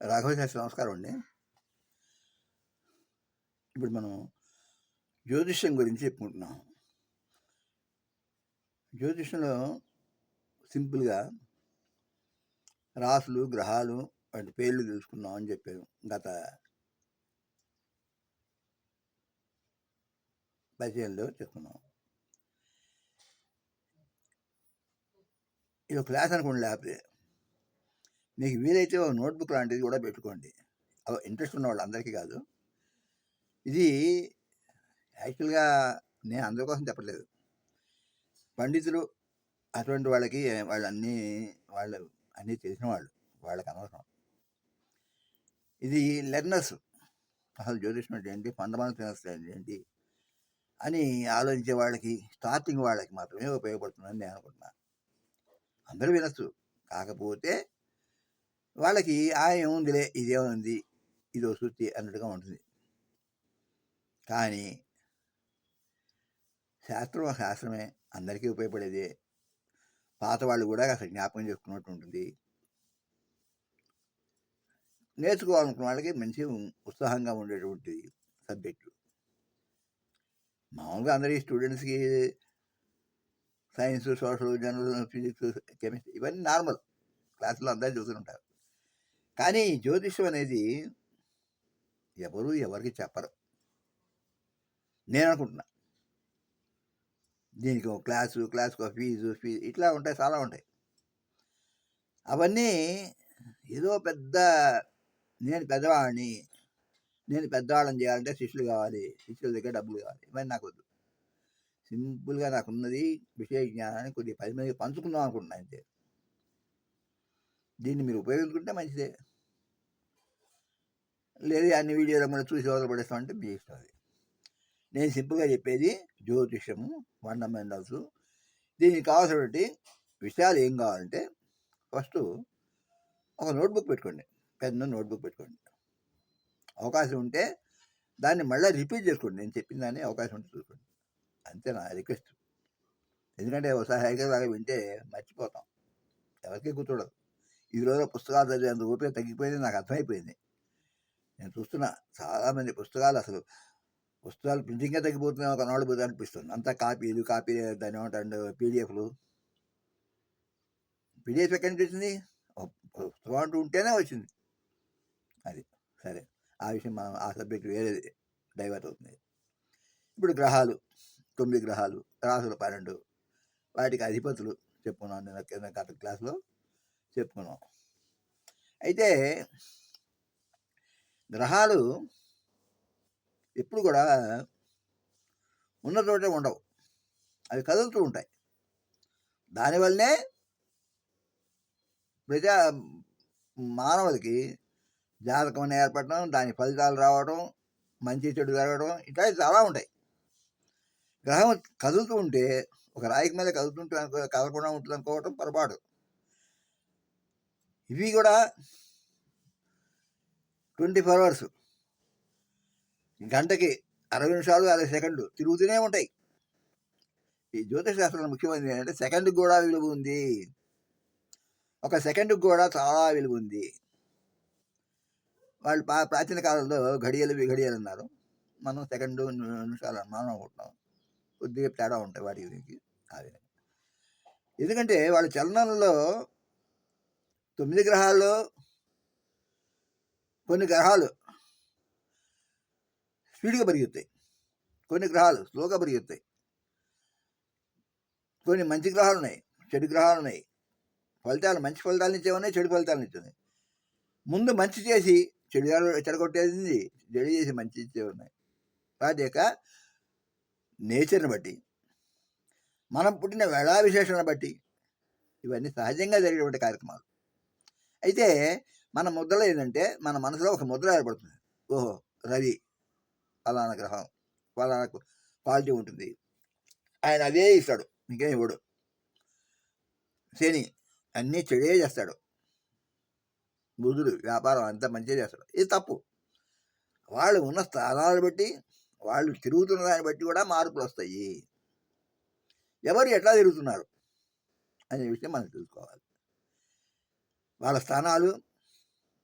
రాఘవ శాస్త్రి నమస్కారం అండి. ఇప్పుడు మనం జ్యోతిష్యం గురించి చెప్పుకుంటున్నాం. జ్యోతిష్యంలో సింపుల్గా రాసులు గ్రహాలు వాటి పేర్లు తెలుసుకున్నాం అని చెప్పారు గత పరిచయంలో చెప్పుకున్నాం. ఇది ఒక క్లాస్ అనుకోండి లేకపోతే మీకు వీలైతే ఒక నోట్బుక్ లాంటిది కూడా పెట్టుకోండి. ఇంట్రెస్ట్ ఉన్న వాళ్ళందరికీ కాదు. ఇది యాక్చువల్గా నేను అందరి కోసం చెప్పలేదు పండితులు అటువంటి వాళ్ళకి వాళ్ళు అన్నీ వాళ్ళు అన్నీ తెలిసిన వాళ్ళు వాళ్ళకి అనవసరం. ఇది లెర్నర్స్ అసలు జ్యోతిష్యం అంటే ఏంటి? ఫండమెంటల్ ఏంటి? అని ఆలోచించే వాళ్ళకి స్టార్టింగ్ వాళ్ళకి మాత్రమే ఉపయోగపడుతుందని నేను అనుకుంటున్నాను. అందరూ వినొచ్చు. కాకపోతే వాళ్ళకి ఆ ఏముందిలే ఇదే ఉంది ఇదో శృతి అన్నట్టుగా ఉంటుంది. కానీ శాస్త్రం శాస్త్రమే. అందరికీ ఉపయోగపడేదే. పాత వాళ్ళు కూడా అసలు జ్ఞాపకం చేసుకున్నట్టు ఉంటుంది. నేర్చుకోవాలనుకున్న వాళ్ళకి మంచి ఉత్సాహంగా ఉండేటువంటి సబ్జెక్టు. మామూలుగా అందరి స్టూడెంట్స్కి science social general physics chemistry ఇవన్నీ నార్మల్. క్లాసులో అందరూ చూస్తుంటారు కానీ జ్యోతిషం అనేది ఎవరు ఎవరికి చెప్పరు. నేను అనుకుంటున్నా దీనికి ఒక క్లాసు క్లాసుకు ఒక ఫీజు ఫీజు ఇట్లా ఉంటాయి చాలా ఉంటాయి. అవన్నీ ఏదో పెద్ద నేను పెద్దవాడిని నేను పెద్దవాళ్ళని చేయాలంటే శిష్యులు కావాలి శిష్యుల దగ్గర డబ్బులు కావాలి ఇవన్నీ నాకు వద్దు. సింపుల్గా నాకున్నది విషయ జ్ఞానాన్ని కొద్దిగా పది మందికి పంచుకుందాం అనుకుంటున్నాను అంతే. దీన్ని మీరు ఉపయోగించుకుంటే మంచిదే. లేదు అన్ని వీడియోలు మనం చూసి వదలపడేస్తామంటే మీ ఇష్టం అది. నేను సింపుల్గా చెప్పేది జ్యోతిషము ఫండమెంటల్స్ దీనికి కావాల్సినటువంటి విషయాలు ఏం కావాలంటే ఫస్ట్ ఒక నోట్బుక్ పెట్టుకోండి. పెద్ద నోట్బుక్ పెట్టుకోండి. అవకాశం ఉంటే దాన్ని మళ్ళీ రిపీట్ చేసుకోండి. నేను చెప్పిన దాన్ని అవకాశం ఉంటే చూసుకోండి. అంతే నా రిక్వెస్ట్. ఎందుకంటే ఒకసారి హైదరాబాద్ వింటే మర్చిపోతాం. ఎవరికీ కూర్చోడదు ఈ రోజు పుస్తకాలు చదివేంత ఓపిక తగ్గిపోయింది నాకు అర్థమైపోయింది. నేను చూస్తున్నా చాలామంది పుస్తకాలు అసలు పుస్తకాలు ప్రింటింగే తగ్గిపోతున్నాయి ఒక నాడు పోతే అనిపిస్తుంది. అంతా కాపీలు కాపీ దాని ఏమంటారు పీడిఎఫ్లు. పీడిఎఫ్ ఎక్కడి నుంచి వచ్చింది? పుస్తకం అంటూ ఉంటేనే వచ్చింది. అది సరే. ఆ విషయం మనం ఆ సబ్జెక్ట్ వేరే డైవర్ట్ అవుతుంది. ఇప్పుడు గ్రహాలు తొమ్మిది గ్రహాలు రాసులు పన్నెండు. వాటికి అధిపతులు చెప్పుకున్నాను నేను గత క్లాస్లో చెప్పుకున్నాం. అయితే గ్రహాలు ఎప్పుడు కూడా ఉన్న చోటే ఉండవు. అవి కదులుతూ ఉంటాయి. దానివల్లనే ప్రజా మానవులకి జాతకం ఏర్పడటం దాని ఫలితాలు రావడం మంచి చెడు జరగడం ఇట్లా చాలా ఉంటాయి. గ్రహం కదులుతూ ఉంటే ఒక రాయికి మీద కదులుతుంటే కదలకుండా ఉంటుంది అనుకోవటం పొరపాటు. ఇవి కూడా ట్వంటీ ఫోర్ అవర్స్. గంటకి అరవై నిమిషాలు అరవై సెకండ్లు తిరుగుతూనే ఉంటాయి. ఈ జ్యోతిష శాస్త్రంలో ముఖ్యమైనది ఏంటంటే సెకండ్కి కూడా విలువ ఉంది. ఒక సెకండ్కి కూడా చాలా విలువ ఉంది. వాళ్ళు పా ప్రాచీన కాలంలో ఘడియలు విఘడియలు అన్నారు. మనం సెకండ్ నిమిషాలు మనం అనుకుంటున్నాం కొద్దిగా తేడా ఉంటాయి వాటి గురించి. ఆ ఎందుకంటే వాళ్ళ చలనంలో తొమ్మిది గ్రహాల్లో కొన్ని గ్రహాలు స్పీడ్గా పెరుగుతాయి. కొన్ని గ్రహాలు స్లోగా పెరుగుతాయి. కొన్ని మంచి గ్రహాలు ఉన్నాయి చెడు గ్రహాలు ఉన్నాయి. ఫలితాలు మంచి ఫలితాలు ఇచ్చే ఉన్నాయి చెడు ఫలితాలు ఇచ్చేవి ముందు మంచి చేసి చెడు చెడగొట్టేది చెడు చేసి మంచి ఇచ్చే ఉన్నాయి. కాదేక నేచర్ని బట్టి మనం పుట్టిన వేళా విశేషాలను బట్టి ఇవన్నీ సహజంగా జరిగేటువంటి కార్యక్రమాలు. అయితే మన ముద్రలో ఏంటంటే మన మనసులో ఒక ముద్ర ఏర్పడుతుంది. ఓహో రవి ఫలానా గ్రహం ఫలానా క్వాలిటీ ఉంటుంది. ఆయన అదే ఇస్తాడు ఇంకేం ఇవ్వడు. శని అన్నీ చెడే చేస్తాడు. బుధుడు వ్యాపారం అంతా మంచిగా చేస్తాడు. ఇది తప్పు. వాళ్ళు ఉన్న స్థానాలు బట్టి వాళ్ళు తిరుగుతున్న దాన్ని బట్టి కూడా మార్పులు వస్తాయి. ఎవరు ఎట్లా తిరుగుతున్నారు? అనే విషయం మనం తెలుసుకోవాలి. వాళ్ళ స్థానాలు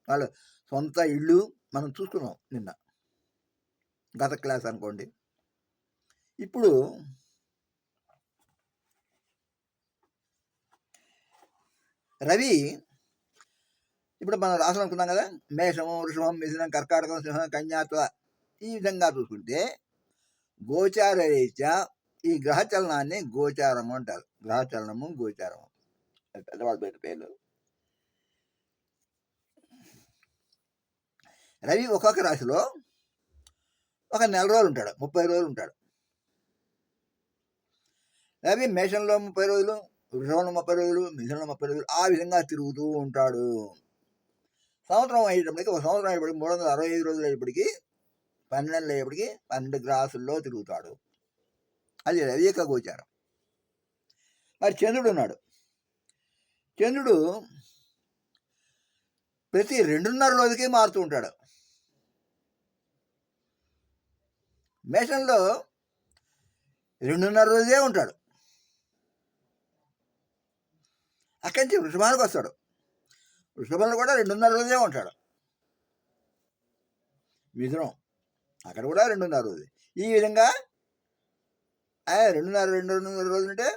వాళ్ళ సొంత ఇళ్ళు మనం చూసుకున్నాం నిన్న. గత క్లాస్ అనుకోండి. ఇప్పుడు రవి ఇప్పుడు మనం రాసులు అనుకున్నాం కదా మేషము వృషభం మిథునం కర్కాటకం సింహం కన్యాత్వ ఈ విధంగా చూసుకుంటే గోచార రీత్యా ఈ గ్రహచలనాన్ని గోచారము అంటారు. గ్రహచలనము గోచారము. అది పెద్దవాళ్ళు పేర్లు. రవి ఒక్కొక్క రాశిలో ఒక నెల రోజులు ఉంటాడు ముప్పై రోజులు ఉంటాడు రవి మేషంలో ముప్పై రోజులు వృషంలో ముప్పై రోజులు మిథునంలో ముప్పై రోజులు ఆ విధంగా తిరుగుతూ ఉంటాడు. సంవత్సరం అయ్యేటప్పటికి ఒక సంవత్సరం అయ్యేటప్పటికి మూడు వందల అరవై ఐదు రోజులు అయ్యేటప్పటికి పన్నెండు అయ్యేప్పటికి పన్నెండు గ్రాసుల్లో తిరుగుతాడు. అది రవి యొక్క గోచారం. మరి చంద్రుడు ఉన్నాడు. చంద్రుడు ప్రతి రెండున్నర రోజుకే మారుతూ ఉంటాడు. మేషంలో రెండున్నర రోజే ఉంటాడు. అక్కడి నుంచి వృషభానికి వస్తాడు. వృషభంలో కూడా రెండున్నర రోజే ఉంటాడు. మిథునం అక్కడ కూడా రెండున్నర రోజు ఈ విధంగా ఆయన రెండున్నర రెండున్నర రోజులు అంటే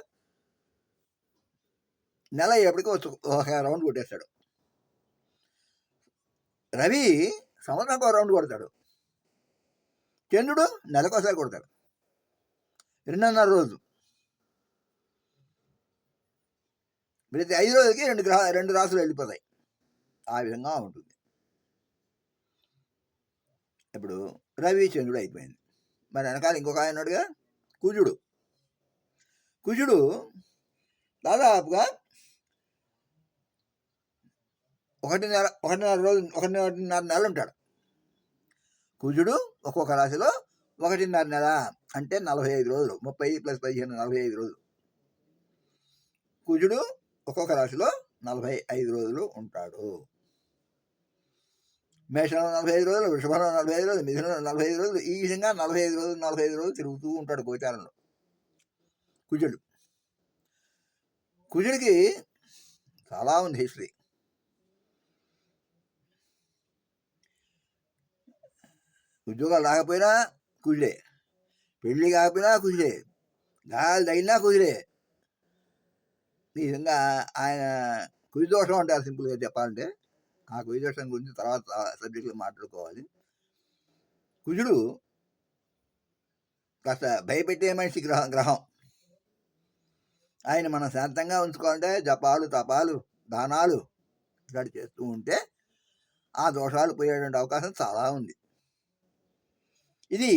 నెల ఎప్పటికీ వచ్చి ఒక రౌండ్ కొట్టేస్తాడు. రవి సంవత్సరానికి ఒక రౌండ్ కొడతాడు. చంద్రుడు నెలకోసారి కొడతాడు. రెండున్నర రోజు ప్రతి ఐదు రోజులకి రెండు గ్రహ రెండు రాసులు వెళ్ళిపోతాయి. ఆ విధంగా ఉంటుంది. ఇప్పుడు రవి చంద్రుడు అయిపోయింది. మరి వెనకాల ఇంకొక ఆయన ఉన్నాడుగా? కుజుడు. కుజుడు దాదాపుగా ఒకటిన్నర ఒకటిన్నర రోజు ఒకటిన్నర నెల ఉంటాడు. కుజుడు ఒక్కొక్క రాశిలో ఒకటిన్నర నెల అంటే నలభై ఐదు రోజులు. ముప్పై ప్లస్ పదిహేను నలభై ఐదు రోజులు. కుజుడు ఒక్కొక్క రాశిలో నలభై ఐదు రోజులు ఉంటాడు. మేషంలో నలభై ఐదు రోజులు వృషభంలో నలభై ఐదు రోజులు మిథునంలో నలభై ఐదు రోజులు ఈ విధంగా నలభై ఐదు రోజులు నలభై ఐదు రోజులు తిరుగుతూ ఉంటాడు గోచారంలో. కుజుడు. కుజుడికి చాలా ఉంది హిస్టరీ. ఉద్యోగాలు రాకపోయినా కుదిరే. పెళ్ళి కాకపోయినా కుదిరే. గాలి తగినా కుదిరే. ఈ విధంగా ఆయన కుదిదోషం దోషం అంటారు సింపుల్గా చెప్పాలంటే. ఆ కుదిదోషం దోషం గురించి తర్వాత సబ్జెక్టులో మాట్లాడుకోవాలి. కుజుడు కాస్త భయపెట్టే మనిషి గ్రహం గ్రహం. ఆయన మనం శాంతంగా ఉంచుకోవాలంటే జపాలు తపాలు దానాలు ఇలాంటి చేస్తూ ఉంటే ఆ దోషాలు పోయేటువంటి అవకాశం చాలా ఉంది. ఇది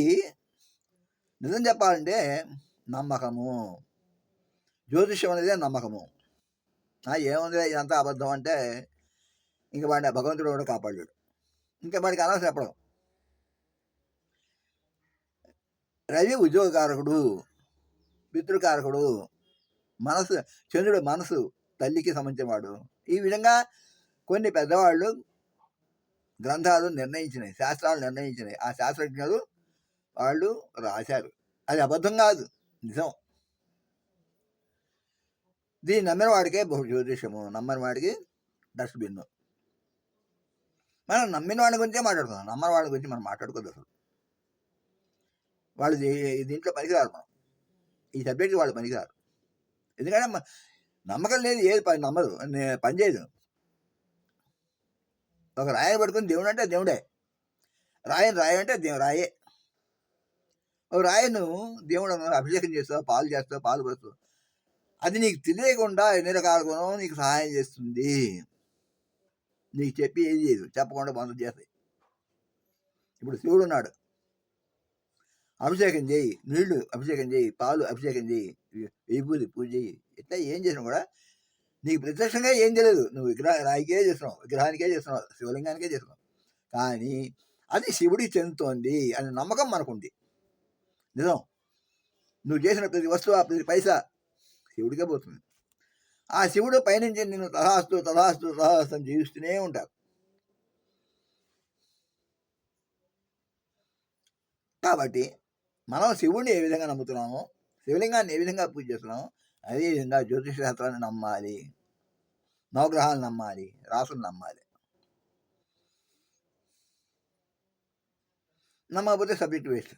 నిజం చెప్పాలంటే నమ్మకము. జ్యోతిష్యం అనేది నమ్మకము. ఏముంది ఇదంతా అబద్ధం అంటే ఇంక వాడిని ఆ భగవంతుడు కూడా కాపాడాడు ఇంకా వాడికి అనవసరం చెప్పడం. రవి ఉద్యోగకారకుడు పితృకారకుడు మనసు చంద్రుడు మనసు తల్లికి సంబంధించిన వాడు. ఈ విధంగా కొన్ని పెద్దవాళ్ళు గ్రంథాలు నిర్ణయించినాయి శాస్త్రాలు నిర్ణయించినాయి. ఆ శాస్త్రజ్ఞులు వాళ్ళు రాశారు. అది అబద్ధం కాదు. నిజం. దీన్ని నమ్మిన వాడికే బహు జ్యోతిషము నమ్మని వాడికి డస్ట్బిన్. మనం నమ్మిన వాడి గురించే మాట్లాడుతున్నాం నమ్మని వాడి గురించి మనం మాట్లాడుకోదు అసలు. వాళ్ళు దీంట్లో పనికిరారు మనం. ఈ సబ్జెక్ట్ వాళ్ళు పనికిరారు. ఎందుకంటే నమ్మకం లేదు ఏది పని నమ్మదు. పని చేయదు. ఒక రాయని పట్టుకుని దేవుడు అంటే దేవుడే. రాయని రాయి అంటే దేవు రాయే. రాయను దేవుడు అభిషేకం చేస్తావు పాలు చేస్తావు పాలు పోస్తావు. అది నీకు తెలియకుండా ఎన్ని రకాల గుణం నీకు సహాయం చేస్తుంది. నీకు చెప్పి ఏది చేయదు చెప్పకుండా బంధం చేస్తాయి. ఇప్పుడు శివుడు ఉన్నాడు. అభిషేకం చేయి నీళ్ళు అభిషేకం చేయి పాలు అభిషేకం చేయి విభూతి పూజ చేయి. ఇట్లా ఏం చేసినా కూడా నీకు ప్రత్యక్షంగా ఏం తెలియదు. నువ్వు విగ్రహ రాయికే చేస్తున్నావు విగ్రహానికే చేస్తున్నావు శివలింగానికే చేస్తున్నావు. కానీ అది శివుడికి చెందుతోంది అనే నమ్మకం మనకుంది. నిజం. నువ్వు చేసిన ప్రతి వస్తువు ఆ ప్రతి పైసా శివుడికే పోతుంది. ఆ శివుడు పైనుంచి నిన్ను తథాస్తు తథాస్తు తథాస్తు అని జీవిస్తూనే ఉంటారు కాబట్టి మనం శివుడిని ఏ విధంగా నమ్ముతున్నామో శివలింగాన్ని ఏ విధంగా పూజ చేస్తున్నామో అదే విధంగా జ్యోతిష శాస్త్రాన్ని నమ్మాలి. నవగ్రహాలు నమ్మాలి. రాసులు నమ్మాలి. నమ్మకపోతే సబ్జెక్ట్ వేస్ట్.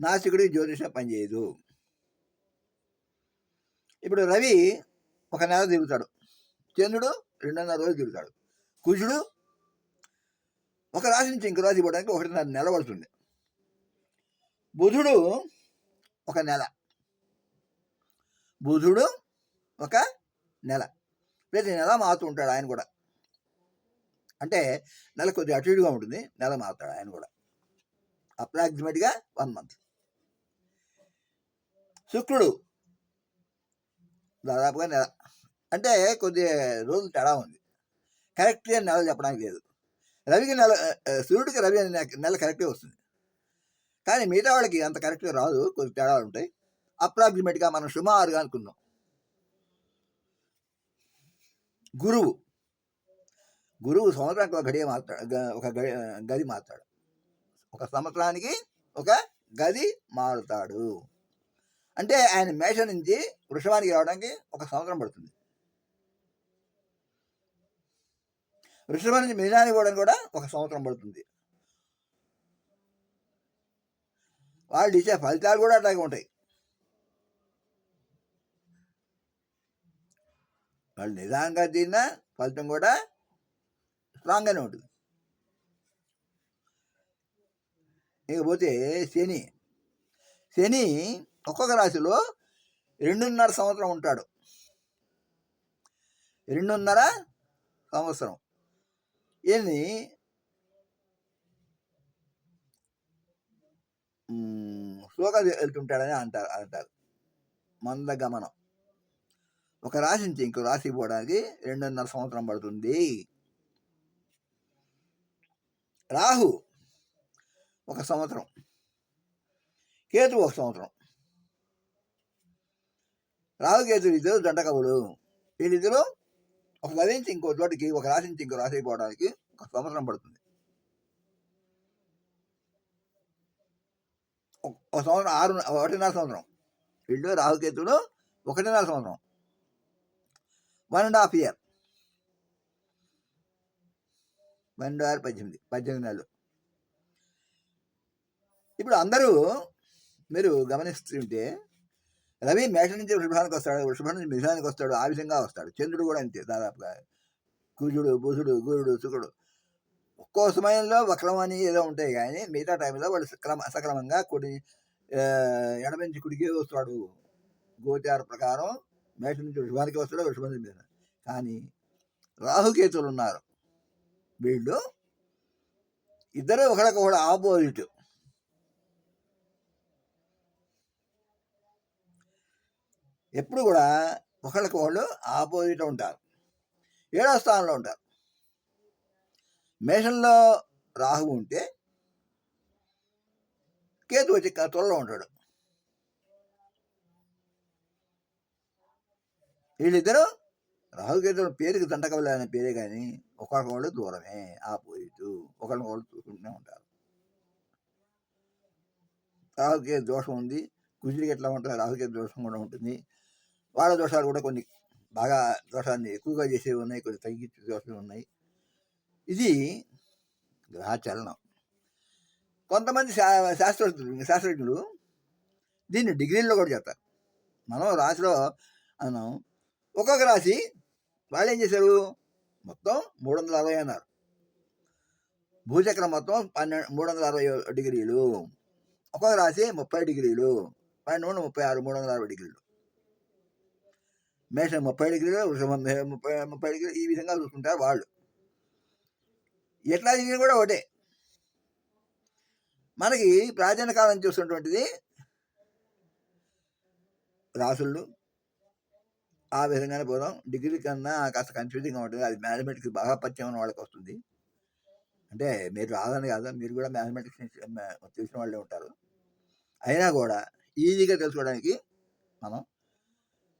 నాస్తికుడికి జ్యోతిషం పనిచేయదు ఇప్పుడు రవి ఒక నెల తిరుగుతాడు. చంద్రుడు రెండున్నర రోజులు తిరుగుతాడు. కుజుడు ఒక రాశి నుంచి ఇంకో రాశి పోవడానికి ఒకటిన్నర నెల పడుతుంది. బుధుడు ఒక నెల. బుధుడు ఒక నెల. ప్రతి నెల మారుతూ ఉంటాడు ఆయన కూడా. అంటే నెల కొద్దిగా అటు ఇటుగా ఉంటుంది. నెల మారుతాడు ఆయన కూడా. అప్రాక్సిమేట్గా వన్ మంత్. శుక్రుడు. దాదాపుగా నెల అంటే కొద్ది రోజులు తేడా ఉంది. కరెక్ట్గా నెల చెప్పడానికి లేదు. రవికి నెల సూర్యుడికి రవి అనే నెల కరెక్ట్గా వస్తుంది. కానీ మిగతా వాళ్ళకి అంత కరెక్ట్గా రాదు కొద్ది తేడాలు ఉంటాయి. అప్రాక్సిమేట్గా మనం సుమారుగా అనుకున్నాం గురువు. గురువు సంవత్సరానికి ఒక గడియ మారుతాడు ఒక గడి గది మారుతాడు. ఒక సంవత్సరానికి ఒక గది మారుతాడు. అంటే ఆయన మేషం నుంచి వృషభానికి రావడానికి ఒక సంవత్సరం పడుతుంది. వృషభం నుంచి మిథునానికి పోవడానికి కూడా ఒక సంవత్సరం పడుతుంది. వాళ్ళు ఇచ్చే ఫలితాలు కూడా అట్లాగే ఉంటాయి. వాళ్ళు నిదానంగా తిన్నా ఫలితం కూడా స్ట్రాంగ్గానే ఉంటుంది. ఇకపోతే శని శని ఒక్కొక్క రాశిలో రెండున్నర సంవత్సరం ఉంటాడు. రెండున్నర సంవత్సరం. ఈయన్ని శోక వెళ్తుంటాడని అంటారు అంటారు. మందగమనం. ఒక రాశి నుంచి ఇంకో రాశి పోవడానికి రెండున్నర సంవత్సరం పడుతుంది. రాహు ఒక సంవత్సరం. కేతు ఒక సంవత్సరం. రాహుకేతులు ఇద్దరు జంట వీళ్ళిద్దరూ ఒక గది నుంచి ఇంకో చోటికి ఒక రాశి నుంచి ఇంకో రాశి పోవడానికి ఒక సంవత్సరం పడుతుంది. ఒక సంవత్సరం ఆరు ఒకటిన్నర సంవత్సరం. వీళ్ళు రాహుకేతుడు ఒకటిన్నర సంవత్సరం. వన్ అండ్ హాఫ్ ఇయర్ పన్నెండు ఆరు పద్దెనిమిది పద్దెనిమిది నెలలు. ఇప్పుడు అందరూ మీరు గమనిస్తుంటే రవి మేషం నుంచి వృషభానికి వస్తాడు. వృషభం నుంచి మిథునానికి వస్తాడు. ఆ విధంగా వస్తాడు. చంద్రుడు కూడా అంతే దాదాపుగా. కుజుడు బుధుడు గురుడు శుకుడు ఒక్కో సమయంలో వక్రం అని ఏదో ఉంటాయి కానీ మిగతా టైంలో వాడు సక్రమ సక్రమంగా కుడి ఎడమించి కుడికే కుడికి వస్తాడు. గోచార ప్రకారం మేషం నుంచి వృషభానికి వస్తాడు వృషభం నుంచి మిథునం కానీ రాహుకేతులు ఉన్నారు. వీళ్ళు ఇద్దరు ఒకరికొకడు ఆపోజిట్. ఎప్పుడు కూడా ఒకళ్ళకి వాళ్ళు ఆపోజిట్ ఉంటారు. ఏడవ స్థానంలో ఉంటారు. మేషంలో రాహు ఉంటే కేతు వచ్చి క- త్వరలో ఉంటాడు. వీళ్ళిద్దరూ రాహుకేతుల పేరుకి దండకవలే అనే పేరే కానీ ఒకరికొకళ్ళు దూరమే ఆపోజిట్ ఒకరికొకళ్ళు చూసుకుంటూనే ఉంటారు. రాహుకేతు దోషం ఉంది. కుజుడికి ఎట్లా ఉంటుంది? రాహుకేతు దోషం కూడా ఉంటుంది. వాళ్ళ దోషాలు కూడా కొన్ని బాగా దోషాన్ని ఎక్కువగా చేసేవి ఉన్నాయి కొన్ని తగ్గించే దోషాలు ఉన్నాయి. ఇది గ్రహచలనం. కొంతమంది శా శాస్త్రజ్ఞులు శాస్త్రజ్ఞులు దీన్ని డిగ్రీల్లో కూడా చెప్తారు మనం రాశిలో మనం ఒక్కొక్క రాశి వాళ్ళు ఏం చేశారు? మొత్తం మూడు వందల అరవై అన్నారు. భూచక్రం మొత్తం పన్నెండు మూడు వందల అరవై డిగ్రీలు. ఒక్కొక్క రాశి ముప్పై డిగ్రీలు. పన్నెండు ముప్పై ఆరు మూడు వందల అరవై డిగ్రీలు. మేషం ముప్పై డిగ్రీలు వృషభం ముప్పై ముప్పై డిగ్రీలు ఈ విధంగా చూసుకుంటారు వాళ్ళు. ఎట్లా ఇది కూడా ఒకటే. మనకి ప్రాచీన కాలం చూస్తున్నటువంటిది రాసులు ఆ విధంగానే పోదాం. డిగ్రీ కన్నా కాస్త కన్ఫ్యూజింగ్గా ఉంటుంది. అది మ్యాథమెటిక్స్ బాగా పరిచయం ఉన్న వాళ్ళకి వస్తుంది. అంటే మీరు రాదని కాదు మీరు కూడా మ్యాథమెటిక్స్ తెలిసిన వాళ్ళే ఉంటారు. అయినా కూడా ఈజీగా తెలుసుకోవడానికి మనం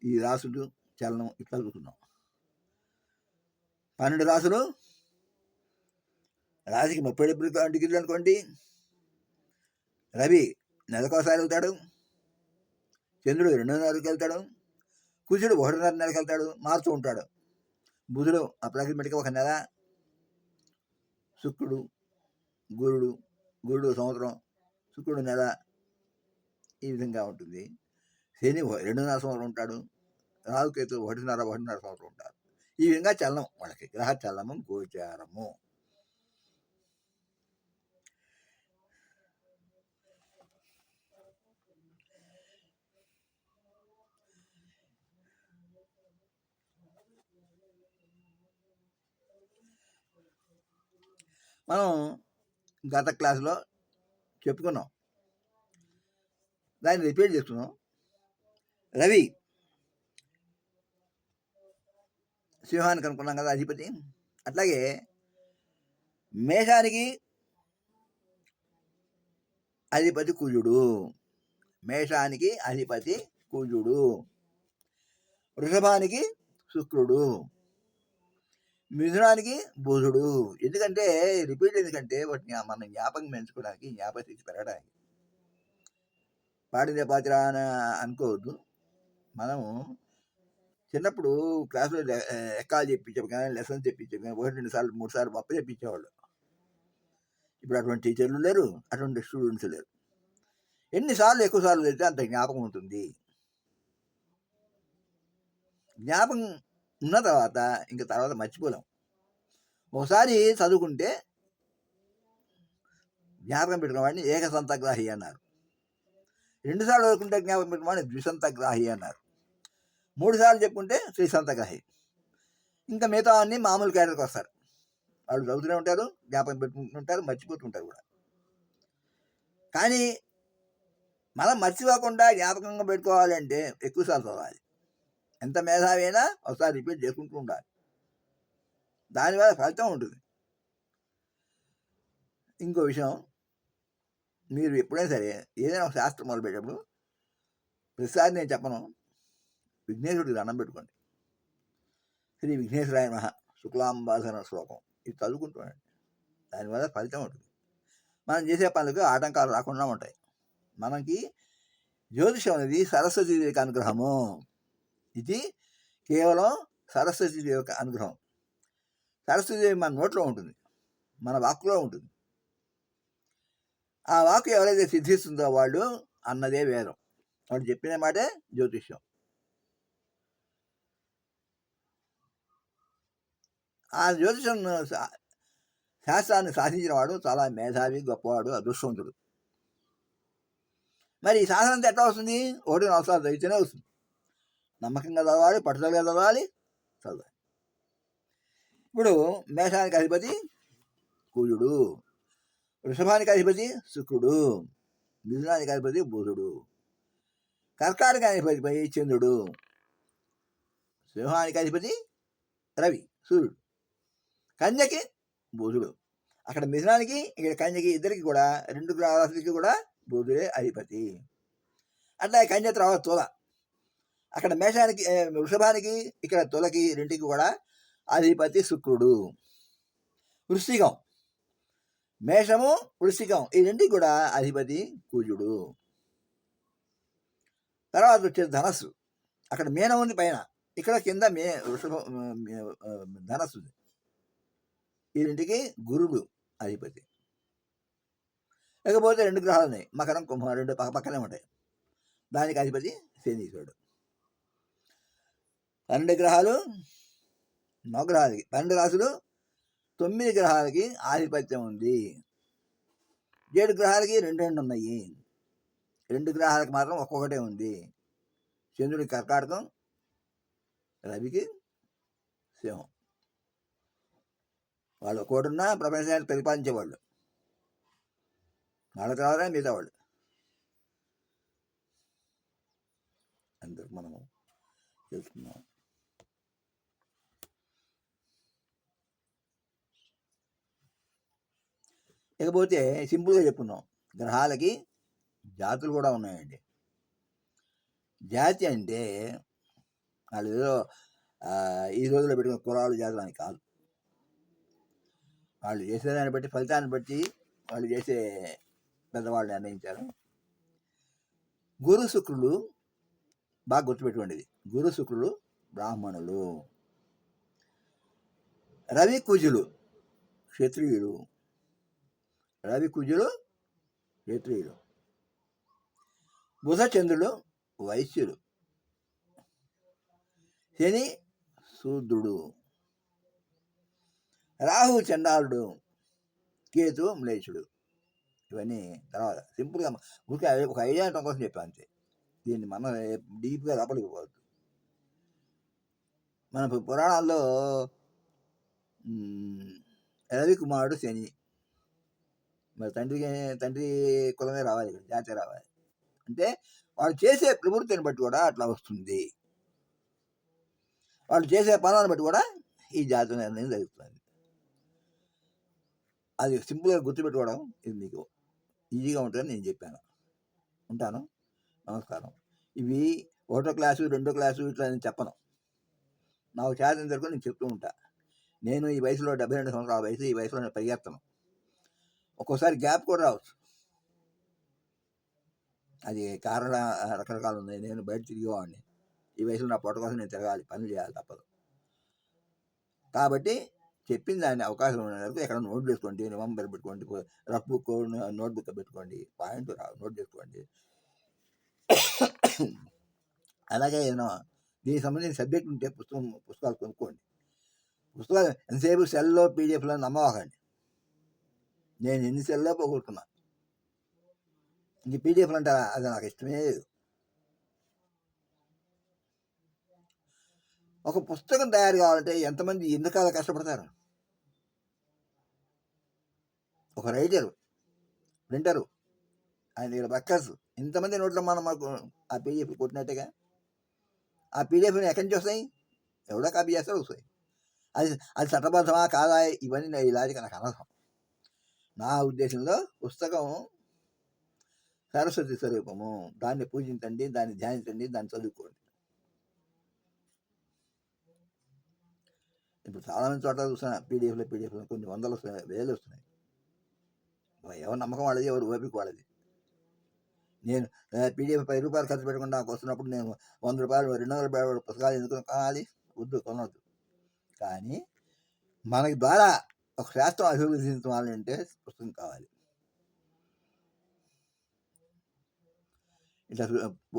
ఈ రాసులు చలనం ఇట్లా చూస్తున్నాం. పన్నెండు రాసులు. రాశికి ముప్పై డెబ్బై డిగ్రీలు అనుకోండి. రవి నెలకోసారి వెళ్తాడు. చంద్రుడు రెండున్నరకి వెళ్తాడు. కుజుడు ఒకటిన్నర నెలకి వెళ్తాడు. మారుతూ ఉంటాడు. బుధుడు అప్రాక్సిమేట్గా ఒక నెల. శుక్రుడు గురుడు గురుడు సంవత్సరం శుక్రుడు నెల. ఈ విధంగా ఉంటుంది. శని రెండున్నర సంవత్సరం ఉంటాడు. రాహుకేతు ఒకటిన్నర ఒకటిన్నర సంవత్సరం ఉంటారు. ఈ విధంగా చలనం వాళ్ళకి గ్రహ చలనము గోచారము. మనం గత క్లాసులో చెప్పుకున్నాం. దాన్ని రిపీట్ చేస్తున్నాం. రవి సింహానికి అనుకున్నాం కదా అధిపతి. అట్లాగే మేషానికి అధిపతి కుజుడు. మేషానికి అధిపతి కుజుడు. వృషభానికి శుక్రుడు. మిథునానికి బుధుడు. ఎందుకంటే రిపీట్ ఎందుకంటే వాటిని మనం జ్ఞాపకం పెంచుకోవడానికి జ్ఞాపకశక్తి పెరగడానికి పాడిన పాత్ర అని అనుకోవద్దు. మనము చిన్నప్పుడు క్లాసులో ఎక్కాలు చెప్పించాం కానీ లెసన్స్ చెప్పించాం కానీ ఒకటి రెండు సార్లు మూడు సార్లు గొప్ప చెప్పించేవాళ్ళు ఇప్పుడు అటువంటి టీచర్లు లేరు అటువంటి స్టూడెంట్స్ లేరు. ఎన్నిసార్లు ఎక్కువ సార్లు చదివితే అంత జ్ఞాపకం ఉంటుంది. జ్ఞాపకం ఉన్న తర్వాత ఇంకా తర్వాత మర్చిపోలేం. ఒకసారి చదువుకుంటే జ్ఞాపకం పెట్టుకున్న వాడిని ఏకసంతగ్రాహి అన్నారు. రెండుసార్లు చదువుకుంటే జ్ఞాపకం పెట్టుకున్న వాడిని ద్విసంతగ్రాహి అన్నారు. మూడు సార్లు చెప్పుకుంటే శ్రీసంతగ్రాహి ఇంకా మిగతా అన్ని మామూలు క్యారెక్టర్కి వస్తారు. వాళ్ళు చదువుతూనే ఉంటారు జ్ఞాపకం పెట్టుకుంటుంటారు మర్చిపోతుంటారు కూడా. కానీ మనం మర్చిపోకుండా జ్ఞాపకంగా పెట్టుకోవాలంటే ఎక్కువసార్లు చదవాలి. ఎంత మేధావి అయినా ఒకసారి రిపీట్ చేసుకుంటూ ఉండాలి. దానివల్ల ఫలితం ఉంటుంది. ఇంకో విషయం మీరు ఎప్పుడైనా సరే ఏదైనా ఒక శాస్త్రం మొదలుపెట్టేటప్పుడు ప్రతిసారి నేను చెప్పను విఘ్నేశ్వరుడికి దండం పెట్టుకోండి. శ్రీ విఘ్నేశ్వరాయ మహ శుక్లాంబాసన శ్లోకం. ఇది చదువుకుంటుండండి దానివల్ల ఫలితం ఉంటుంది. మనం చేసే పనులకు ఆటంకాలు రాకుండా ఉంటాయి. మనకి జ్యోతిషం అనేది సరస్వతి యొక్క అనుగ్రహము. ఇది కేవలం సరస్వతి యొక్క అనుగ్రహం. సరస్వతి దేవి మన నోట్లో ఉంటుంది. మన వాక్కులో ఉంటుంది. ఆ వాక్కు ఎవరైతే సిద్ధిస్తుందో వాళ్ళు అన్నదే వేదం. వాడు చెప్పిన మాటే జ్యోతిష్యం. ఆ జ్యోతిషం శాస్త్రాన్ని సాధించిన వాడు చాలా మేధావి గొప్పవాడు అదృష్టవంతుడు. మరి ఈ సాధన అంతా ఎట్లా వస్తుంది? ఒకటి అవసరాలు చదివితేనే వస్తుంది. నమ్మకంగా చదవాలి పట్టుదలగా చదవాలి చదవాలి. ఇప్పుడు మేషానికి అధిపతి కుజుడు వృషభానికి అధిపతి శుక్రుడు మిథునానికి అధిపతి బుధుడు కర్కాటక అధిపతిపై చంద్రుడు సింహానికి అధిపతి రవి సూర్యుడు. కన్యకి బుధుడు. అక్కడ మిథునానికి ఇక్కడ కన్యకి ఇద్దరికి కూడా రెండు గ్రహాలకి కూడా బుధుడే అధిపతి. అట్లా కన్య తర్వాత తుల. అక్కడ మేషానికి వృషభానికి ఇక్కడ తులకి రెంటికి కూడా అధిపతి శుక్రుడు. వృశ్చికం. మేషము వృశ్చికం ఈ రెండింటికి కూడా అధిపతి కుజుడు. తర్వాత వచ్చేది ధనస్సు. అక్కడ మీనం ఉంది పైన ఇక్కడ కింద మే వృషభం ధనస్సు ఉంది ఈ రెంటికి గురుడు అధిపతి. లేకపోతే రెండు గ్రహాలు ఉన్నాయి మకరం కుంభం రెండు పక్క పక్కనే ఉంటాయి. దానికి అధిపతి శనీశ్వరుడు. పన్నెండు గ్రహాలు నవగ్రహాలకి పన్నెండు రాసులు తొమ్మిది గ్రహాలకి ఆధిపత్యం ఉంది. ఏడు గ్రహాలకి రెండు రెండు ఉన్నాయి. రెండు గ్రహాలకు మాత్రం ఒక్కొక్కటే ఉంది. చంద్రుడికి కర్కాటకం రవికి సింహం. వాళ్ళు ఒకటిన్నా ప్రపంచాన్ని పరిపాలించేవాళ్ళు వాళ్ళ తర్వాత మిగతా వాళ్ళు అందరు మనము తెలుసుకున్నాం ఇకపోతే సింపుల్గా చెప్పుకున్నాం గ్రహాలకి జాతులు కూడా ఉన్నాయండి. జాతి అంటే వాళ్ళు ఏదో ఈ రోజుల్లో పెట్టుకున్న కులాలు జాతులు అని కాదు. వాళ్ళు చేసేదాన్ని బట్టి ఫలితాన్ని బట్టి వాళ్ళు చేసే పెద్దవాళ్ళు నిర్ణయించారు. గురు శుక్రులు బాగా గుర్తుపెట్టుకోండి. గురు శుక్రులు బ్రాహ్మణులు. రవి కుజులు క్షత్రియులు. రవి కుజులు క్షత్రియులు. బుధచంద్రులు వైశ్యులు. శని శూద్రుడు. రాహు చండాలుడు కేతు మ్లేచుడు ఇవన్నీ తర్వాత సింపుల్గా ఊరికే ఒక ఐడియా అవటం కోసం చెప్పాను అంతే. దీన్ని మనం డీప్గా లోపలికి పోవద్దు. మన పురాణాల్లో రవి కుమారుడు శని. మరి తండ్రికి తండ్రి కులమే రావాలి ఇక్కడ జాతి రావాలి. అంటే వాళ్ళు చేసే ప్రవృత్తిని బట్టి కూడా అట్లా వస్తుంది. వాళ్ళు చేసే పనులను బట్టి కూడా ఈ జాతి నిర్ణయం జరుగుతుంది. అది సింపుల్గా గుర్తుపెట్టుకోవడం ఇది మీకు ఈజీగా ఉంటుందని నేను చెప్పాను. ఉంటాను? నమస్కారం. ఇవి ఒకటో క్లాసు రెండో క్లాసు ఇట్లా నేను చెప్పను. నాకు చేతన వరకు నేను చెప్తూ ఉంటా. నేను ఈ వయసులో డెబ్బై రెండు సంవత్సరాల వయసు ఈ వయసులో నేను పరిగెత్తను. ఒక్కోసారి గ్యాప్ కూడా రావచ్చు. అది కారణ రకరకాలు ఉన్నాయి. నేను బయట తిరిగేవాడిని. ఈ వయసులో నా పొట్ట కోసం నేను తిరగాలి. పనులు చేయాలి తప్పదు. కాబట్టి చెప్పిన దాన్ని అవకాశం ఉన్నట్టు ఎక్కడ నోట్ చేసుకోండి రిమంబర్ పెట్టుకోండి రఫ్ బుక్ నోట్ బుక్ పెట్టుకోండి పాయింట్ నోట్ చేసుకోండి. అలాగే ఏదైనా దీనికి సంబంధించిన సబ్జెక్ట్ ఉంటే పుస్తకం పుస్తకాలు కొనుక్కోండి. పుస్తకాలు ఎంతసేపు సెల్లో పీడిఎఫ్లో నమ్మకండి నేను ఎన్ని సెల్లో పోగొట్టుకున్నా. ఇంక పీడిఎఫ్లు అంటే అది నాకు ఇష్టమే లేదు. ఒక పుస్తకం తయారు కావాలంటే ఎంతమంది ఎందుకాల కష్టపడతారు? ఒక రైటరు ప్రింటరు ఆయన దగ్గర వర్కర్స్ ఇంతమంది నోట్లో మనం మాకు ఆ పీడిఎఫ్ కొట్టినట్టుగా? ఆ పీడిఎఫ్ని ఎక్కడి నుంచి వస్తాయి? ఎవడో కాపీ చేస్తారో వస్తాయి. అది అది చట్టబద్ధమా కాదా? ఇవన్నీ నా ఈ నాకు అనర్థం నా ఉద్దేశంలో పుస్తకం సరస్వతి స్వరూపము. దాన్ని పూజించండి దాన్ని ధ్యానించండి దాన్ని చదువుకోండి. ఇప్పుడు చాలామంది చోట్ల చూస్తున్నా పీడిఎఫ్లో పీడిఎఫ్లో కొన్ని వందలు వేలు వస్తున్నాయి. ఎవరు నమ్మకం వాళ్ళది ఎవరు ఓపిక వాళ్ళది. నేను పీడిఎఫ్ పది రూపాయలు ఖర్చు పెట్టకుండా నాకు వస్తున్నప్పుడు నేను వంద రూపాయలు రెండు వందల రూపాయలు పుస్తకాలు ఎందుకు కొనాలి? వద్దు కొనవద్దు కానీ మనకి ద్వారా ఒక శాస్త్రం అభివృద్ధి అంటే పుస్తకం కావాలి. ఇట్లా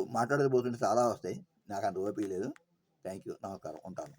మాట్లాడకపోతుంటే చాలా వస్తాయి. నాకు అంత ఓపిక లేదు. థ్యాంక్ యూ నమస్కారం. ఉంటాను.